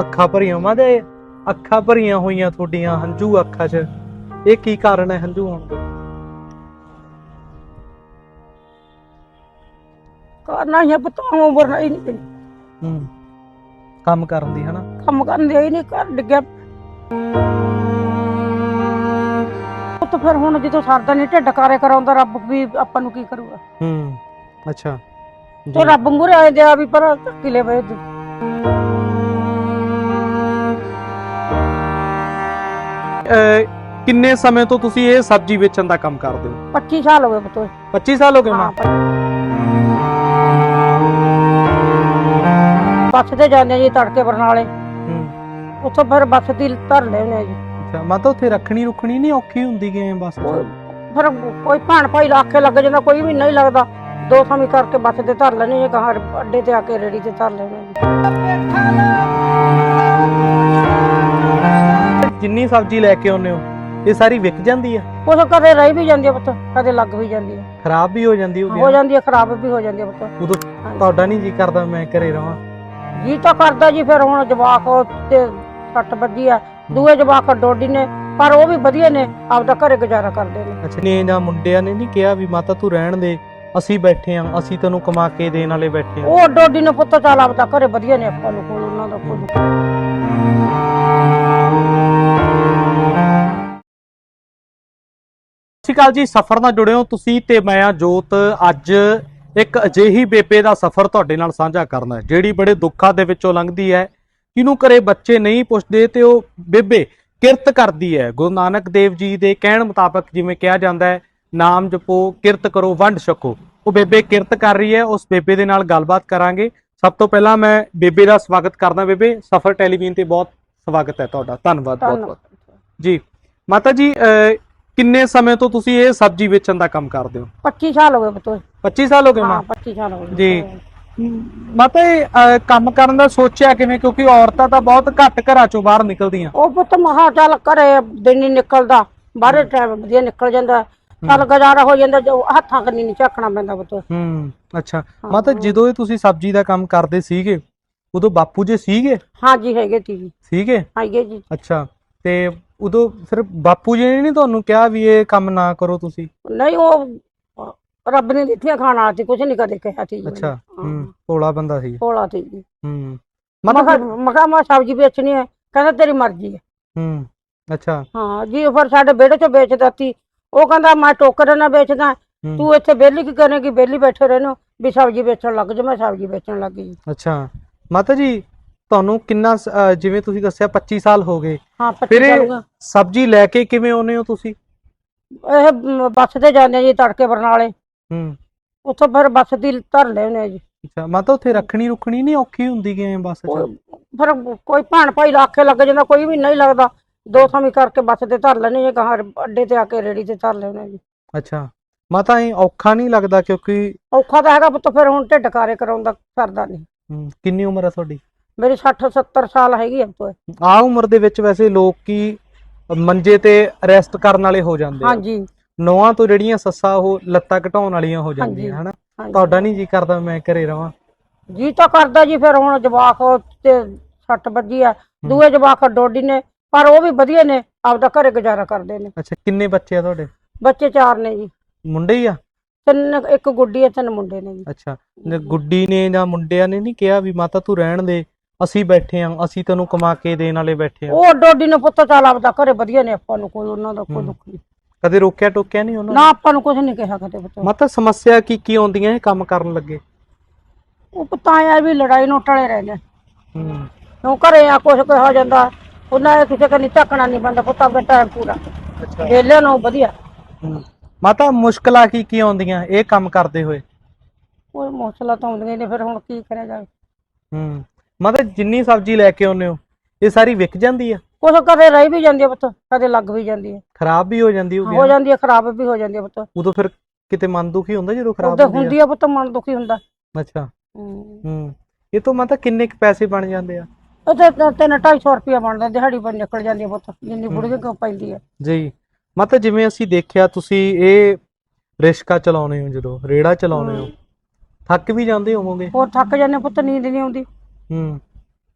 ਅੱਖਾਂ ਭਰੀਆਂ ਮਾਦੇ ਅੱਖਾਂ ਭਰੀਆਂ ਹੋਈਆਂ ਤੁਹਾਡੀਆਂ ਹੰਝੂ ਅੱਖਾਂ 'ਚ। ਇਹ ਕੀ ਕਾਰਨ ਹੈ ਹੰਝੂ ਆਉਣ ਦਾ? ਕਰਨਾ ਹੀ ਪਤਾ ਉਮਰ ਨਹੀਂ ਨਹੀਂ ਹੂੰ ਕੰਮ ਕਰਨ ਦੀ ਹਨਾ? ਕੰਮ ਕਰਨ ਦੇ ਹੀ ਨਹੀਂ ਕਰ ਡਿੱਗਿਆ। ਉਹ ਤਾਂ ਫਿਰ ਹੁਣ ਜਦੋਂ ਸਰਦਾ ਨਹੀਂ ਢਿੱਡ ਕਾਰੇ ਕਰਾਉਂਦਾ ਰੱਬ ਵੀ ਆਪਾਂ ਨੂੰ ਕੀ ਕਰੂਗਾ? ਹੂੰ ਅੱਛਾ। ਜੀ। ਤੇ ਰੱਬ ਮੂਰੇ ਆਏ ਦਿਆ ਵੀ ਪਰ ਕਿਲੇ ਵੇ ਅਹ, ਕਿੰਨੇ ਸਮੇਂ ਤੋਂ ਤੁਸੀਂ ਇਹ ਸਬਜ਼ੀ ਵੇਚਣ ਦਾ ਕੰਮ ਕਰਦੇ ਹੋ? 25 ਸਾਲ ਹੋ ਗਏ ਬਤੋ 25 ਸਾਲ ਹੋ ਗਏ ਮਾਂ ਬੱਸ ਤੇ ਜਾਂਦੇ ਜੀ ਤੜਕੇ ਬਰਨਾਲੇ। ਹੂੰ। ਉੱਥੋਂ ਫਿਰ ਬੱਸ ਦੀ ਧਰ ਲੈਣੇ ਜੀ। ਅੱਛਾ ਮਾਤਾ ਉੱਥੇ ਰੱਖਣੀ ਰੁਖਣੀ ਨਹੀਂ ਔਖੀ ਹੁੰਦੀ ਕਿਵੇਂ ਬਸ ਫਿਰ ਕੋਈ ਭਾਣ ਭਾਈ ਲਾਖੇ ਲੱਗ ਜਾਂਦਾ ਕੋਈ ਵੀ ਨਹੀਂ ਲੱਗਦਾ। ਦੋ ਸਮੀ ਕਰਕੇ ਬੱਸ ਤੇ ਧਰ ਲੈਣੇ ਜੀ ਕਹਾਂ ਅੱਡੇ ਤੇ ਆ ਕੇ ਰੇੜੀ ਤੇ ਧਰ ਲੈਣੇ ਜੀ। ਜਿੰਨੀ ਸਬਜ਼ੀ ਲੈ ਕੇ ਆਉਂਦੇ ਹੋ ਇਹ ਸਾਰੀ ਵਿਕ ਜਾਂਦੀ ਹੈ ਕੁਛ ਕਦੇ ਰਹਿ ਵੀ ਜਾਂਦੀ ਹੈ ਪੁੱਤ ਕਦੇ ਲੱਗ ਵੀ ਜਾਂਦੀ ਹੈ ਖਰਾਬ ਵੀ ਹੋ ਜਾਂਦੀ ਹੋ ਜਾਂਦੀ ਹੈ ਖਰਾਬ ਵੀ ਹੋ ਜਾਂਦੀ ਹੈ ਪੁੱਤ। ਉਦੋਂ ਤੁਹਾਡਾ ਨਹੀਂ ਜੀ ਕਰਦਾ ਮੈਂ ਘਰੇ ਰਵਾਂ। ਜੀ ਤਾਂ ਕਰਦਾ ਜੀ ਫਿਰ ਹੁਣ ਜਵਾਕ ਤੇ ਸੱਟ ਵੱਜੀ ਆ ਦੂਏ ਜਵਾਕ ਡੋਡੀ ਨੇ ਪਰ ਉਹ ਵੀ ਵਧੀਆ ਨੇ ਆਪਦਾ ਘਰੇ ਗੁਜ਼ਾਰਾ ਕਰਦੇ ਨੇ। ਅੱਛਾ ਨੇ ਜਾਂ ਮੁੰਡਿਆਂ ਨੇ ਨਹੀਂ ਕਿਹਾ ਵੀ ਮਾਤਾ ਤੂੰ ਰਹਿਣ ਦੇ ਅਸੀਂ ਬੈਠੇ ਆਂ ਅਸੀਂ ਤੈਨੂੰ ਕਮਾ ਕੇ ਦੇਣ ਵਾਲੇ ਬੈਠੇ ਆਂ? ਉਹ ਡੋਡੀ ਨੇ ਪੁੱਤ ਚੱਲ ਆਪਦਾ ਘਰੇ ਵਧੀਆ ਨੇ ਆਪਾਂ ਨੂੰ ਕੋਈ ਉਹਨਾਂ ਦਾ ਕੋਈ। ਸ਼੍ਰੀ ਅਕਾਲ ਜੀ ਸਫ਼ਰ ਨਾਲ ਜੁੜੇ ਹੋ ਤੁਸੀਂ ਤੇ ਮੈਂ ਆ ਜੋਤ। ਅੱਜ ਇੱਕ ਅਜਿਹੀ ਬੇਬੇ ਦਾ ਸਫ਼ਰ ਤੁਹਾਡੇ ਨਾਲ ਸਾਂਝਾ ਕਰਨਾ ਹੈ ਜਿਹੜੀ ਬੜੇ ਦੁੱਖਾਂ ਦੇ ਵਿੱਚੋਂ ਲੰਘਦੀ ਹੈ ਜਿਹਨੂੰ ਘਰੇ ਬੱਚੇ ਨਹੀਂ ਪੁੱਛਦੇ ਤੇ ਉਹ ਬੇਬੇ ਕਿਰਤ ਕਰਦੀ ਹੈ। ਗੁਰੂ ਨਾਨਕ ਦੇਵ ਜੀ ਦੇ ਕਹਿਣ ਮੁਤਾਬਕ ਜਿਵੇਂ ਕਿਹਾ ਜਾਂਦਾ ਹੈ ਨਾਮ ਜਪੋ ਕਿਰਤ ਕਰੋ ਵੰਡ ਛਕੋ। ਉਹ ਬੇਬੇ ਕਿਰਤ ਕਰ ਰਹੀ ਹੈ ਉਸ ਬੇਬੇ ਦੇ ਨਾਲ ਗੱਲਬਾਤ ਕਰਾਂਗੇ। ਸਭ ਤੋਂ ਪਹਿਲਾਂ ਮੈਂ ਬੇਬੇ ਦਾ ਸਵਾਗਤ ਕਰਦਾ ਬੇਬੇ ਸਫ਼ਰ ਟੈਲੀਵਿਜ਼ਨ ਤੇ ਬਹੁਤ ਸਵਾਗਤ ਹੈ ਤੁਹਾਡਾ। ਧੰਨਵਾਦ ਬਹੁਤ ਬਹੁਤ ਜੀ ਮਾਤਾ ਜੀ ਕਿੰਨੇ ਸਮੇਂ ਤੋਂ ਤੁਸੀਂ ਇਹ ਸਬਜ਼ੀ ਵੇਚਣ ਦਾ ਕੰਮ ਕਰਦੇ ਹੋ? 25 ਸਾਲ ਹੋ ਗਏ ਪੁੱਤ 25 ਸਾਲ ਹੋ ਗਏ ਹਾਂ ਮਾਂ 25 ਸਾਲ ਹੋ ਗਏ। ਜੀ। ਮਾਤਾ ਇਹ ਅਹ, ਕੰਮ ਕਰਨ ਦਾ ਸੋਚਿਆ ਕਿਵੇਂ? ਕਿਉਂਕਿ ਔਰਤਾਂ ਤਾਂ ਬਹੁਤ ਘੱਟ ਘਰਾਂ ਚੋਂ ਬਾਹਰ ਨਿਕਲਦੀਆਂ। ਉਹ ਪੁੱਤ ਮਹਾ ਚੱਲ ਘਰੇ ਦਿਨ ਨਹੀਂ ਨਿਕਲਦਾ। ਬਾਹਰੇ ਟਾਈਮ ਵਧੀਆ ਨਿਕਲ ਜਾਂਦਾ। ਚੱਲ ਗੁਜ਼ਾਰਾ ਹੋ ਜਾਂਦਾ ਜੋ ਹੱਥਾਂ ਕੰਨੀ ਨਹੀਂ ਝਾਕਣਾ ਪੈਂਦਾ ਪੁੱਤ। ਹੂੰ ਅੱਛਾ। ਮਾਤਾ ਜਦੋਂ ਇਹ ਤੁਸੀਂ ਸਬਜ਼ੀ ਦਾ ਕੰਮ ਕਰਦੇ ਸੀਗੇ ਉਦੋਂ ਬਾਪੂ ਜੀ ਸੀਗੇ? ਹਾਂਜੀ ਹੈਗੇ ਤੀ ਜੀ। ਸੀਗੇ? ਹੈਗੇ ਜੀ। ਅੱਛਾ ਤੇ ਉਦੋਂ ਫਿਰ ਬਾਪੂ ਜੀ ਨੇ ਨਹੀਂ ਤੁਹਾਨੂੰ ਕਿਹਾ ਵੀ ਇਹ ਕੰਮ ਨਾ ਕਰੋ ਤੁਸੀਂ? ਨਹੀਂ ਉਹ ਰੱਬ ਨੇ ਦਿੱਤੀਆਂ ਖਾਣਾ ਸੀ ਕੁਝ ਨਹੀਂ ਕਦੇ ਕਿਹਾ ਸੀ। ਅੱਛਾ ਹਾਂ। ਭੋਲਾ ਬੰਦਾ ਸੀ। ਕੋਲਾ ਸੀ ਹੂੰ। ਮੈਂ ਮਾਤਾ ਕਿਹਾ ਮੈਂ ਸਬਜ਼ੀ ਵੇਚਣੀ ਹੈ ਕਹਿੰਦਾ ਤੇਰੀ ਮਰਜ਼ੀ ਹੈ। ਹੂੰ ਅੱਛਾ। ਹਾਂ ਜੀ ਫਿਰ ਸਾਡੇ ਵਿਹੜੇ ਚੋਂ ਵੇਚਦਾ ਸੀ ਉਹ ਕਹਿੰਦਾ ਮੈਂ ਟੋਕਰੇ ਨਾਲ ਵੇਚਦਾ। ਤੂੰ ਇੱਥੇ ਵਿਹਲੀ ਕੀ ਕਰੇਗੀ? ਵਿਹਲੀ ਬੈਠੇ ਰਹਿਣੋ। ਵੀ ਸਬਜ਼ੀ ਵੇਚਣ ਲੱਗ ਜਾ ਮੈਂ ਸਬਜ਼ੀ ਵੇਚਣ ਲੱਗ ਗਈ। ਅੱਛਾ। ਮਾਤਾ ਜੀ ਤੁਹਾਨੂੰ ਕਿੰਨਾ ਜਿਵੇਂ ਤੁਸੀਂ ਦੱਸਿਆ 25 ਸਾਲ ਹੋ ਗਏ। ਹਾਂ ਫਿਰ ਪੱਚੀ ਇਹ ਚੱਲੂਗਾ ਸਬਜ਼ੀ ਲੈ ਕੇ ਕਿਵੇਂ ਆਉਨੇ ਹੋ ਤੁਸੀਂ? ਇਹ ਮ, ਬੱਸ ਤੇ ਜਾਂਦੇ ਆ ਜੀ ਤੜਕੇ ਬਰਨਾਲੇ। ਹੂੰ। ਉੱਥੋਂ ਫਿਰ ਬੱਸ ਦੀ ਧਰ ਲੈਣੇ ਆ ਜੀ। ਅੱਛਾ ਮਾਤਾ ਉੱਥੇ ਰੱਖਣੀ ਰੁਖਣੀ ਨਹੀਂ ਔਖੀ ਹੁੰਦੀ ਕਿਵੇਂ ਬੱਸ 'ਚ? ਉਹ ਫਿਰ ਕੋਈ ਭਾਣ ਭਾਈ ਲਾਖੇ ਲੱਗ ਜਾਂਦਾ ਕੋਈ ਵੀ ਨਹੀਂ ਲੱਗਦਾ। ਦੋ ਸਮੀ ਕਰਕੇ ਬੱਸ ਤੇ ਧਰ ਲੈਣੇ ਜੀ ਕਹਾਂ ਅੱਡੇ ਤੇ ਆ ਕੇ ਰੇੜੀ ਤੇ ਧਰ ਲੈਣੇ ਜੀ। ਅੱਛਾ ਮਾਤਾ ਇਹ ਔਖਾ ਨਹੀਂ ਲੱਗਦਾ ਕਿਉਂਕਿ ਔਖਾ ਤਾਂ ਹੈਗਾ ਪੁੱਤ ਫਿਰ ਹੁਣ ਢਿੱਡ ਕਾਰੇ ਕਰਾਉਂਦਾ ਸਰਦਾ ਨਹੀਂ। ਹੂੰ, ਕਿੰਨੀ ਉਮਰ ਹੈ ਤੁਹਾਡੀ? ਮੇਰੀ 60 70 ਸਾਲ ਹੈਗੀ ਆ ਪੁੱਤ ਆ ਉਮਰ ਦੇ ਵਿੱਚ ਵੈਸੇ ਲੋਕ ਕੀ ਮੰਜੇ ਤੇ ਅਰੈਸਟ ਕਰਨ ਵਾਲੇ ਹੋ ਜਾਂਦੇ ਆ। ਹਾਂਜੀ। ਨੌਆਂ ਤੋਂ ਜਿਹੜੀਆਂ ਸੱਸਾਂ ਉਹ ਲੱਤਾਂ ਘਟਾਉਣ ਵਾਲੀਆਂ ਹੋ ਜਾਂਦੀਆਂ। ਹਨਾ? ਤੁਹਾਡਾ ਨਹੀਂ ਜੀ ਕਰਦਾ ਮੈਂ ਘਰੇ ਰਵਾਂ। ਜੀ ਤਾਂ ਕਰਦਾ ਜੀ ਫਿਰ ਹੁਣ ਜਵਾਕ ਤੇ ਸੱਟ ਵੱਜੀ ਆ। ਦੂਏ ਜਵਾਕ ਡੋਡੀ ਨੇ ਪਰ ਉਹ ਵੀ ਵਧੀਆ ਨੇ ਆਪਦਾ ਘਰੇ ਗੁਜ਼ਾਰਾ ਕਰਦੇ ਨੇ। ਅੱਛਾ ਕਿੰਨੇ ਬੱਚੇ ਆ ਤੁਹਾਡੇ? ਬੱਚੇ ਚਾਰ ਨੇ ਜੀ। ਮੁੰਡੇ ਹੀ ਆ? ਤਿੰਨ ਇੱਕ ਗੁੱਡੀ ਹੈ ਤਿੰਨ ਮੁੰਡੇ ਨੇ ਜੀ। ਅੱਛਾ ਗੁੱਡੀ ਨੇ ਜਾਂ ਮੁੰਡਿਆਂ ਨੇ ਨਹੀਂ ਕਿਹਾ ਵੀ ਮਾਤਾ ਤੂੰ ਰਹਿਣ ਦੇ ਅਸੀਂ ਬੈਠੇ ਆਂ ਅਸੀਂ ਤੈਨੂੰ ਕਮਾ ਕੇ ਦੇਣ ਵਾਲੇ ਬੈਠੇ ਆਂ। ਉਹ ਡੋਡੀ ਨੇ ਪੁੱਤ ਚੱਲ ਆਪਦਾ ਘਰੇ ਵਧੀਆ ਨੇ ਆਪਾਂ ਨੂੰ ਕੋਈ ਉਹਨਾਂ ਦਾ ਕੋਈ। ਦੁੱਖ ਨਹੀਂ। ਕਦੇ ਰੋਕਿਆ ਟੋਕਿਆ ਨਹੀਂ ਉਹਨਾਂ ਨਾ ਆਪਾਂ ਨੂੰ ਕੁਝ ਨਹੀਂ ਕਿਹਾ ਕਦੇ ਪੁੱਤ। ਮਾਤਾ ਸਮੱਸਿਆ ਕੀ ਕੀ ਆਉਂਦੀਆਂ ਇਹ ਕੰਮ ਕਰਨ ਲੱਗੇ? ਉਹ ਪੁੱਤਾਂ ਆ ਵੀ ਲੜਾਈ ਨੂੰ ਟਲੇ ਰਹਿੰਦੇ ਹੂੰ। ਕਿਉਂ ਘਰੇ ਆ ਕੁਝ ਕੁ ਹੋ ਜਾਂਦਾ। ਉਹਨਾਂ ਨੇ ਕਿਸੇ ਕਨੀ ਝੱਕਣਾ ਨਹੀਂ ਬੰਦਾ ਪੁੱਤਾਂ ਦਾ ਟਾਈਮ ਪੂਰਾ। ਅੱਛਾ। ਵੇਲੇ ਨੂੰ ਵਧੀਆ। ਮਾਤਾ ਮੁਸ਼ਕਲਾਂ ਕੀ ਕੀ ਆਉਂਦੀਆਂ? ਇਹ ਕੰਮ ਕਰਦੇ ਹੋਏ? ਕੋਈ ਮੌਸਲਾ ਤਾਂ ਆਉਂਦੀਆਂ ਨੇ ਫਿਰ ਹੁਣ ਕੀ ਕਰਿਆ ਜਾਵੇ? ਹੂੰ। ਮਾਤਾ ਜਿੰਨੀ ਸਬਜ਼ੀ ਲੈ ਕੇ ਆਉਂਦੇ ਹੋ ਇਹ ਸਾਰੀ ਵਿਕ ਜਾਂਦੀ ਆ? ਕੁਝ ਕਦੇ ਰਹਿ ਵੀ ਜਾਂਦੀ ਹੈ ਪੁੱਤ ਕਦੇ ਲੱਗ ਵੀ ਜਾਂਦੀ ਹੈ ਖਰਾਬ ਵੀ ਹੋ ਜਾਂਦੀ ਹੋਊਗੀ ਹੋ ਜਾਂਦੀ ਹੈ ਖਰਾਬ ਵੀ ਹੋ ਜਾਂਦੀ ਹੈ ਪੁੱਤ। ਉਦੋਂ ਫਿਰ ਕਿਤੇ ਮਨ ਦੁਖੀ ਹੁੰਦਾ ਜਦੋਂ ਖਰਾਬ ਉਹਦੇ ਹੁੰਦੀ ਹੁੰਦੀ ਆ ਪੁੱਤ ਮਨ ਦੁਖੀ ਹੁੰਦਾ। ਆ ਅੱਛਾ। ਹੂੰ। ਇਹ ਤੋਂ ਮਾਤਾ ਕਿੰਨੇ ਕੁ ਪੈਸੇ ਬਣ ਜਾਂਦੇ ਆ? ਉਹਦੇ ਤਾਂ ਤਿੰਨ 250 ਰੁਪਇਆ ਬਣਦਾ ਦਿਹਾੜੀ ਪਰ ਨਿਕਲ ਜਾਂਦੀ ਹੈ ਪੁੱਤ ਜਿੰਨੀ ਬੁੜੀ ਕੋ ਪੈਂਦੀ ਹੈ ਜੀ। ਮਾਤਾ ਜਿਵੇਂ ਅਸੀਂ ਦੇਖਿਆ ਤੁਸੀਂ ਇਹ ਰਿਸ਼ਕਾ ਚਲਾਉਨੇ ਹੋ ਜਦੋਂ ਰੇੜਾ ਚਲਾਉਨੇ ਹੋ ਥੱਕ ਵੀ ਜਾਂਦੇ ਹੋਵੋਗੇ? ਹੋਰ ਥੱਕ ਜਾਂਦੇ ਪੁੱਤ ਨੀਂਦ ਨਹੀਂ ਆਉਂਦੀ। ਹੂੰ।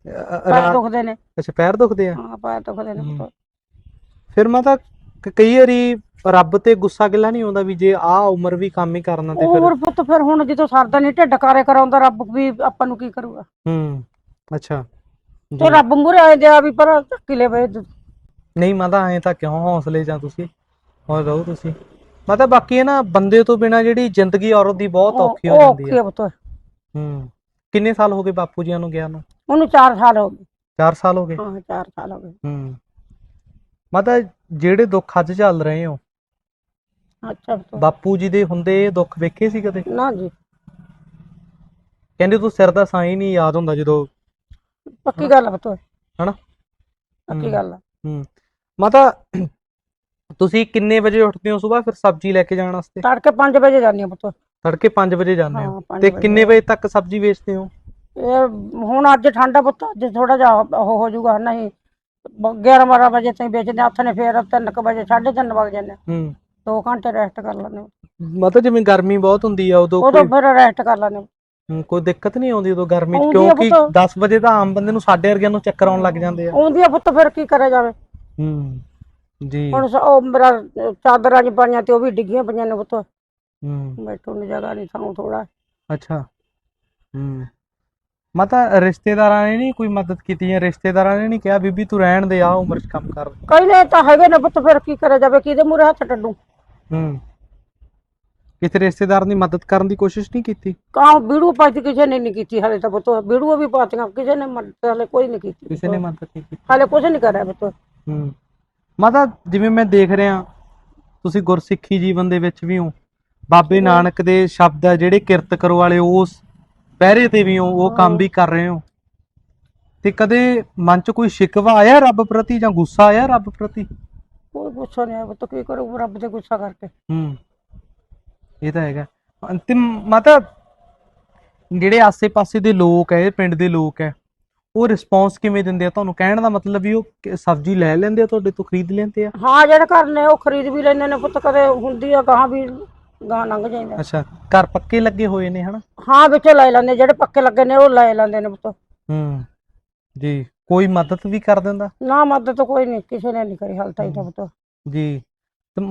ਅ, ਪੈਰ ਰਾਤ ਦੁਖਦੇ ਨੇ। ਅੱਛਾ ਪੈਰ ਦੁਖਦੇ ਆ? ਹਾਂ ਪੈਰ ਦੁਖਦੇ ਨੇ। ਪੁੱਤ ਫਿਰ ਮਾਤਾ ਕ- ਕਈ ਵਾਰੀ ਰੱਬ ਤੇ ਗੁੱਸਾ ਗਿਲਾ ਨਹੀਂ ਆਉਂਦਾ ਵੀ ਜੇ ਆ ਉਮਰ ਵੀ ਕੰਮ ਹੀ ਕਰਨਾ ਤੇ ਫਿਰ ਹੋਰ ਪੁੱਤ ਫਿਰ ਹੁਣ ਜਦੋਂ ਸਰਦਾ ਨਹੀਂ ਢਿੱਡ ਕਾਰੇ ਕਰਾਉਂਦਾ ਰੱਬ ਵੀ ਆਪਾਂ ਨੂੰ ਕੀ ਕਰੂਗਾ? ਹੂੰ ਅੱਛਾ। ਜੀ। ਤੇ ਰੱਬ ਮੂਰੇ ਆਏ ਦਿਆ ਵੀ ਪਰ ਕਿਲੇ ਵੇ ਨਹੀਂ ਮਾਤਾ ਐਂ ਤਾਂ ਕਿਉਂ ਹੌਸਲੇ ਜਾਂ ਤੁਸੀਂ? ਹੋਰ ਰਹੋ ਤੁਸੀਂ। ਮਾਤਾ ਬਾਕੀ ਇਹ ਨਾ ਬੰਦੇ ਤੋਂ ਬਿਨਾ ਜਿਹੜੀ ਜ਼ਿੰਦਗੀ ਔਰਤ ਦੀ ਬਹੁਤ ਔਖੀ ਹੋ ਜਾਂਦੀ ਔਖੀ ਹੈ ਆ ਪੁੱਤ। ਹੂੰ। ਕਿੰਨੇ ਸਾਲ ਹੋ ਗਏ ਬਾਪੂ ਜੀਆਂ ਨੂੰ ਗਿਆ ਨੂੰ? ਉਹਨੂੰ 4 ਸਾਲ ਹੋ ਗਏ। 4 ਸਾਲ ਹੋ ਗਏ? ਹਾਂ 4 ਸਾਲ ਹੋ ਗਏ। ਹੂੰ। ਮਾਤਾ ਜਿਹੜੇ ਦੁੱਖ ਅੱਜ ਚੱਲ ਰਹੇ ਹੋ? ਅੱਛਾ ਬਾਪੂ ਜੀ ਦੇ ਹੁੰਦੇ ਇਹ ਦੁੱਖ ਵੇਖੇ ਸੀ ਕਦੇ? ਨਾ ਜੀ। ਕਹਿੰਦੇ ਤੂੰ ਸਿਰ ਦਾ ਸਾਈਂ ਨਹੀਂ ਯਾਦ ਹੁੰਦਾ ਜਦੋਂ ਪੱਕੀ ਗੱਲ ਪੁੱਤ ਹਨਾ? ਪੱਕੀ। ਗੱਲ ਹੂੰ। ਮਾਤਾ ਤੁਸੀਂ ਕਿੰਨੇ ਵਜੇ ਉੱਠਦੇ ਹੋ ਸਵੇਰ? ਫਿਰ ਸਬਜ਼ੀ ਲੈ ਕੇ ਜਾਣ ਵਾਸਤੇ? ਤੜਕੇ 5 ਵਜੇ ਜਾਂਦੀ ਆ ਪੁੱਤ ਤੜਕੇ 5 ਵਜੇ ਜਾਂਦੇ ਹਾਂ? ਹੋ 5 ਤੇ ਵਜੇ। ਕਿੰਨੇ ਵਜੇ ਤੱਕ ਸਬਜ਼ੀ ਵੇਚਦੇ ਹੋ? ਇਹ ਹੁਣ ਅੱਜ ਠੰਡਾ ਪੁੱਤ ਅੱਜ ਥੋੜਾ ਜਿਹਾ ਉਹ ਹੋ ਜਾਊਗਾ ਨਹੀਂ 11 12 ਵਜੇ ਤਾਈਂ ਵੇਚਦੇ ਹੱਥ ਨੇ ਫੇਰ 3 ਵਜੇ 3:30 ਵਜ ਜਾਂਦੇ ਹੂੰ। 2 ਘੰਟੇ ਰੈਸਟ ਕਰ ਲੈਂਦੇ ਹਾਂ। ਮਾਤਾ ਜਿਵੇਂ ਗਰਮੀ ਬਹੁਤ ਹੁੰਦੀ ਆ ਉਦੋਂ ਉਦੋਂ ਕੋਈ ਫਿਰ ਰੈਸਟ ਕਰ ਲੈਂਦੇ ਹਾਂ। ਹੂੰ, ਕੋਈ ਦਿੱਕਤ ਨਹੀਂ ਆਉਂਦੀ ਉਦੋਂ ਗਰਮੀ ਚ? ਆਉਂਦੀ ਆ ਕਿਉਂਕਿ ਪੁੱਤ। 10 ਵਜੇ ਤਾਂ ਆਮ ਬੰਦੇ ਨੂੰ ਸਾਡੇ ਵਰਗਿਆਂ ਨੂੰ ਚੱਕਰ ਆਉਣ ਲੱਗ ਜਾਂਦੇ ਆ। ਆਉਂਦੀ ਆ ਪੁੱਤ ਫਿਰ ਕੀ ਕਰਿਆ ਜਾਵੇ? ਹੂੰ ਜੀ। ਹੁਣ ਸ- ਉਹ ਮੇਰਾ ਚਾਦਰਾਂ ਚ ਪਾਈਆਂ ਤੇ ਉਹ ਵੀ ਡਿੱਗੀਆਂ ਪਈਆਂ ਨੇ ਪੁੱਤ। ਹੂੰ। ਬੈਠਣ ਨੂੰ ਜਗ੍ਹਾ ਨਹੀਂ ਥਾਂ ਥੋੜਾ ਅੱਛਾ। ਹੂੰ। ਮਾਤਾ ਰਿਸ਼ਤੇਦਾਰਾਂ ਨੇ ਨਹੀਂ ਕੋਈ ਮਦਦ ਕੀਤੀ ਜਾਂ ਰਿਸ਼ਤੇਦਾਰਾਂ ਨੇ ਨਹੀਂ ਕਿਹਾ ਬੀਬੀ ਤੂੰ ਰਹਿਣ ਦੇ ਆ ਉਮਰ ਚ ਕੰਮ ਕਰ। ਕਈ ਨੇ ਤਾਂ ਹੈਗੇ ਨੇ ਪੁੱਤ ਫਿਰ ਕੀ ਕਰਿਆ ਜਾਵੇ ਕਿਹਦੇ ਮੂਰੇ ਹੱਥ ਟੱਡੂ? ਹੂੰ। ਕਿਸੇ ਰਿਸ਼ਤੇਦਾਰ ਦੀ ਮਦਦ ਕਰਨ ਦੀ ਕੋਸ਼ਿਸ਼ ਨਹੀਂ ਕੀਤੀ? ਕਾਂ ਵੀਡੀਓ ਪਾਈ ਕਿਸੇ ਨੇ ਨਹੀਂ ਕੀਤੀ ਹਲੇ ਤਾਂ ਪੁੱਤ। ਵੀਡੀਓ ਵੀ ਪਾਤੀਆਂ ਕਿਸੇ ਨੇ ਮਦਦ ਹਲੇ ਕੋਈ ਨਹੀਂ ਕੀਤੀ ਕਿਸੇ ਨੇ ਮਦਦ ਨਹੀਂ ਕੀਤੀ। ਹਲੇ ਕੁਝ ਨਹੀਂ ਕਰਿਆ ਪੁੱਤ। ਹੂੰ। ਮਾਤਾ ਜਿਵੇਂ ਮੈਂ ਦੇਖ ਰਿਹਾ ਤੁਸੀਂ ਗੁਰਸਿੱਖੀ ਜੀਵਨ ਦੇ ਵਿੱਚ ਵੀ ਹੋ। ਬਾਬੇ ਨਾਨਕ ਦੇ ਸ਼ਬਦ ਆ ਜਿਹੜੇ ਕਿਰਤ ਕਰੋ ਵਾਲੇ ਉਸ ਪਹਿਰੇ ਤੇ ਵੀ ਹੋ ਉਹ ਕੰਮ ਵੀ ਕਰ ਰਹੇ ਹੋ। ਤੇ ਕਦੇ ਮਨ 'ਚ ਕੋਈ ਸ਼ਿਕਵਾ ਆਇਆ ਰੱਬ ਪ੍ਰਤੀ ਜਾਂ ਗੁੱਸਾ ਆਇਆ ਰੱਬ ਪ੍ਰਤੀ? ਕੋਈ ਗੁੱਸਾ ਨਹੀਂ ਆਇਆ ਪੁੱਤ ਕੀ ਕਰੂ ਰੱਬ ਤੇ ਗੁੱਸਾ ਕਰਕੇ। ਹੂੰ ਇਹ ਤਾਂ ਹੈਗਾ। ਅੰਤਿਮ ਮਾਤਾ ਜਿਹੜੇ ਆਸੇ-ਪਾਸੇ ਦੇ ਲੋਕ ਹੈ ਪਿੰਡ ਦੇ ਲੋਕ ਹੈ ਉਹ ਰਿਸਪੌਂਸ ਕਿਵੇਂ ਦਿੰਦੇ ਆ? ਤੁਹਾਨੂੰ ਕਹਿਣ ਦਾ ਮਤਲਬ ਵੀ ਉਹ ਸਬਜ਼ੀ ਲੈ ਲੈਂਦੇ ਆ ਤੁਹਾਡੇ ਤੋਂ ਖਰੀਦ ਲੈਂਦੇ ਆ? ਹਾਂ ਜਿਹੜੇ ਘਰ ਨੇ ਉਹ ਖਰੀਦ ਵੀ ਲੈਂਦੇ ਨੇ ਪੁੱਤ ਕਦੇ ਹੁੰਦੀ ਆ ਗਾਂ ਵੀ ਗਾਂ ਲੰਘ ਜਾਂਦਾ। ਅੱਛਾ ਘਰ ਪੱਕੇ ਲੱਗੇ ਹੋਏ ਨੇ ਹਨਾ? ਹਾਂ ਵਿੱਚੋਂ ਲੈ ਲੈਂਦੇ ਜਿਹੜੇ ਪੱਕੇ ਲੱਗੇ ਨੇ ਉਹ ਲੈ ਲੈਂਦੇ ਨੇ ਪੁੱਤ। ਹੂੰ ਜੀ ਕੋਈ ਮਦਦ ਵੀ ਕਰ ਦਿੰਦਾ? ਨਾ ਮਦਦ ਕੋਈ ਨਹੀਂ ਕਿਸੇ ਨੇ ਨਹੀਂ ਕਰੀ ਹਾਲ ਤਾਈ ਤਾਂ ਪੁੱਤ। ਜੀ ਤੇ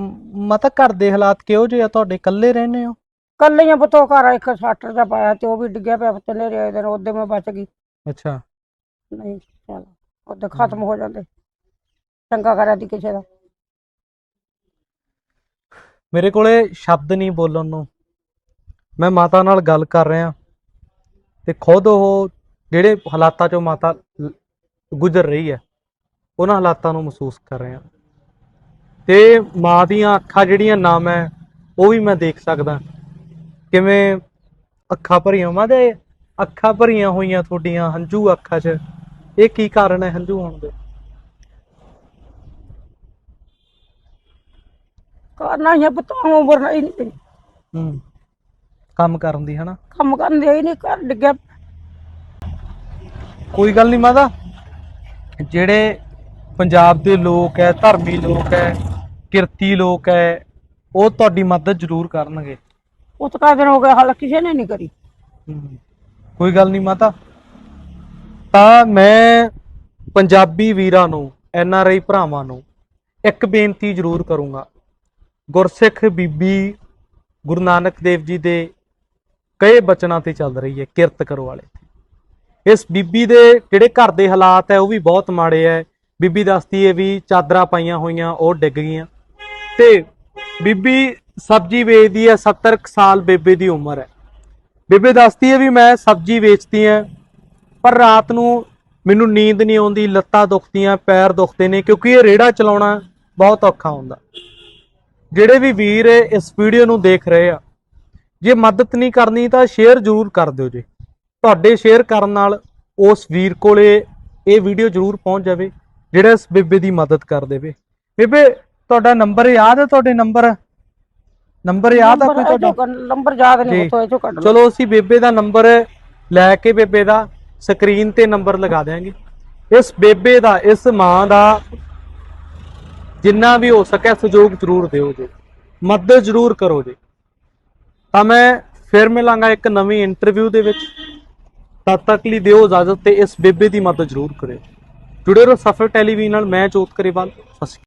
ਮਤਾ ਘਰ ਦੇ ਹਾਲਾਤ ਕਿਹੋ ਜਿਹੇ ਆ? ਤੁਹਾਡੇ ਇਕੱਲੇ ਰਹਿੰਦੇ ਹੋ? ਕੱਲੀਆਂ ਪੁੱਤੋ ਘਰ ਇੱਕ ਸੱਟਰ ਜਿਹਾ ਪਾਇਆ ਤੇ ਉਹ ਵੀ ਡਿੱਗਿਆ ਪਿਆ ਪੁੱਤ ਨੇਰੇ ਆਏ ਦਿਨ ਉਹਦੇ ਮੈਂ ਬਚ ਗਈ। ਅੱਛਾ। ਨਹੀਂ ਚਲ ਉਹਦੇ ਖਤਮ ਹੋ ਜਾਂਦੇ। ਚੰਗਾ ਕਰਿਆ ਦੀ ਕਿਸੇ ਦਾ। ਮੇਰੇ ਕੋਲੇ ਸ਼ਬਦ ਨਹੀਂ ਬੋਲਣ ਨੂੰ। ਮੈਂ ਮਾਤਾ ਨਾਲ ਗੱਲ ਕਰ ਰਿਹਾ ਤੇ ਖੁਦ ਉਹ ਜਿਹੜੇ ਹਾਲਾਤਾਂ ਚੋਂ ਮਾਤਾ ਗੁਜ਼ਰ ਰਹੀ ਹੈ, ਉਹਨਾਂ ਹਾਲਾਤਾਂ ਨੂੰ ਮਹਿਸੂਸ ਕਰ ਰਿਹਾ। ਤੇ ਮਾਂ ਦੀਆਂ ਅੱਖਾਂ ਜਿਹੜੀਆਂ ਨਾ ਮੈਂ, ਉਹ ਵੀ ਮੈਂ ਦੇਖ ਸਕਦਾ। ਕਿਵੇਂ ਅੱਖਾਂ ਭਰੀਆਂ, ਮਾਂ ਦੇ ਅੱਖਾਂ ਭਰੀਆਂ ਹੋਈਆਂ ਤੁਹਾਡੀਆਂ ਹੰਝੂ ਅੱਖਾਂ 'ਚ। ਇਹ ਕੀ ਕਾਰਨ ਹੈ ਹੰਝੂ ਆਉਣ ਦੇ? ਕਰਨਾ ਹੀ ਆ ਪੁੱਤ ਉਮਰ ਨਹੀਂ ਨਹੀਂ ਹੂੰ ਕੰਮ ਕਰਨ ਦੀ ਹਨਾ? ਕੰਮ ਕਰਨ ਦੇ ਹੀ ਨਹੀਂ ਘਰ ਡਿੱਗਿਆ। ਕੋਈ ਗੱਲ ਨਹੀਂ ਮਾਤਾ। ਜਿਹੜੇ ਪੰਜਾਬ ਦੇ ਲੋਕ ਹੈ ਧਰਮੀ ਲੋਕ ਹੈ ਕਿਰਤੀ ਲੋਕ ਹੈ ਉਹ ਤੁਹਾਡੀ ਮਦਦ ਜ਼ਰੂਰ ਕਰਨਗੇ। ਉਹ ਤਾਂ ਦਿਨ ਹੋ ਗਿਆ ਹਾਲ ਕਿਸੇ ਨੇ ਨਹੀਂ ਕਰੀ। ਹਮ, ਕੋਈ ਗੱਲ ਨਹੀਂ ਮਾਤਾ। ਤਾਂ ਮੈਂ ਪੰਜਾਬੀ ਵੀਰਾਂ ਨੂੰ ਐਨ ਆਰ ਆਈ ਭਰਾਵਾਂ ਨੂੰ ਇੱਕ ਬੇਨਤੀ ਜ਼ਰੂਰ ਕਰੂੰਗਾ। ਗੁਰਸਿੱਖ ਬੀਬੀ ਗੁਰੂ ਨਾਨਕ ਦੇਵ ਜੀ ਦੇ ਕਈ ਬਚਨਾਂ ਤੇ ਚੱਲ ਰਹੀ ਹੈ, ਕਿਰਤ ਕਰੋ ਵਾਲੇ ਇਸ ਬੀਬੀ ਦੇ ਜਿਹੜੇ ਘਰ ਦੇ ਹਾਲਾਤ ਹੈ, ਉਹ ਵੀ ਬਹੁਤ ਮਾੜੇ ਹੈ। ਬੀਬੀ ਦੱਸਦੀ ਹੈ ਵੀ ਚਾਦਰਾਂ ਪਾਈਆਂ ਹੋਈਆਂ, ਉਹ ਡਿੱਗ ਗਈਆਂ। ਤੇ ਬੀਬੀ ਸਬਜ਼ੀ ਵੇਚਦੀ ਹੈ 70 ਕੁ ਸਾਲ ਬੇਬੇ ਦੀ ਉਮਰ ਹੈ। ਬੇਬੇ ਦੱਸਦੀ ਹੈ ਵੀ ਮੈਂ ਸਬਜ਼ੀ ਵੇਚਦੀ ਹਾਂ, ਪਰ ਰਾਤ ਨੂੰ ਮੈਨੂੰ ਨੀਂਦ ਨਹੀਂ ਆਉਂਦੀ, ਲੱਤਾਂ ਦੁਖਦੀਆਂ, ਪੈਰ ਦੁਖਦੇ ਨੇ, ਕਿਉਂਕਿ ਇਹ ਰੇੜਾ ਚਲਾਉਣਾ ਬਹੁਤ ਔਖਾ ਹੁੰਦਾ। ਜਿਹੜੇ ਵੀ ਵੀਰ ਇਸ ਵੀਡੀਓ ਨੂੰ ਦੇਖ ਰਹੇ ਆ ਜੇ ਮਦਦ ਨਹੀਂ ਕਰਨੀ ਤਾਂ ਸ਼ੇਅਰ ਜ਼ਰੂਰ ਕਰ ਦਿਓ ਜੀ। ਤੁਹਾਡੇ ਸ਼ੇਅਰ ਕਰਨ ਨਾਲ ਉਸ ਵੀਰ ਕੋਲੇ ਇਹ ਵੀਡੀਓ ਜ਼ਰੂਰ ਪਹੁੰਚ ਜਾਵੇ ਜਿਹੜਾ ਇਸ ਬੇਬੇ ਦੀ ਮਦਦ ਕਰ ਦੇਵੇ। ਬੇਬੇ ਤੁਹਾਡਾ ਨੰਬਰ ਯਾਦ ਹੈ ਤੁਹਾਡੇ ਨੰਬਰ? ਨੰਬਰ ਯਾਦ ਆ ਕੋਈ ਤੁਹਾਡਾ? ਨੰਬਰ ਯਾਦ ਨਹੀਂ। ਪੁੱਤੋ ਇਹ ਚੋਂ ਕੱਢ ਲਓ। ਚਲੋ ਅਸੀਂ ਬੇਬੇ ਦਾ ਨੰਬਰ ਲੈ ਕੇ ਬੇਬੇ ਦਾ ਸਕਰੀਨ ਤੇ ਨੰਬਰ ਲਗਾ ਦਿਆਂਗੇ। ਇਸ ਬੇਬੇ ਦਾ ਇਸ ਮਾਂ ਦਾ ਜਿੰਨਾ ਵੀ ਹੋ ਸਕੇ ਸਹਿਯੋਗ ਜ਼ਰੂਰ ਦਿਓ ਜੀ। ਮਦਦ ਜ਼ਰੂਰ ਕਰੋ ਜੀ। ਤਾਂ ਮੈਂ ਫਿਰ ਮਿਲਾਂਗਾ ਇੱਕ ਨਵੀਂ ਇੰਟਰਵਿਊ ਦੇ ਵਿੱਚ। ਤਦ ਤੱਕ ਲਈ ਦਿਓ ਇਜਾਜ਼ਤ ਤੇ ਇਸ ਬੇਬੇ ਦੀ ਮਦਦ ਜ਼ਰੂਰ ਕਰਿਓ। ਜੁੜੇ ਰਹੋ ਸਫਰ ਟੈਲੀਵਿਜ਼ਨ ਨਾਲ, ਮੈਂ ਜੋਤ ਕਰੇਵਾਲ। ਸਤਿ ਸ਼੍ਰੀ ਅਕਾਲ।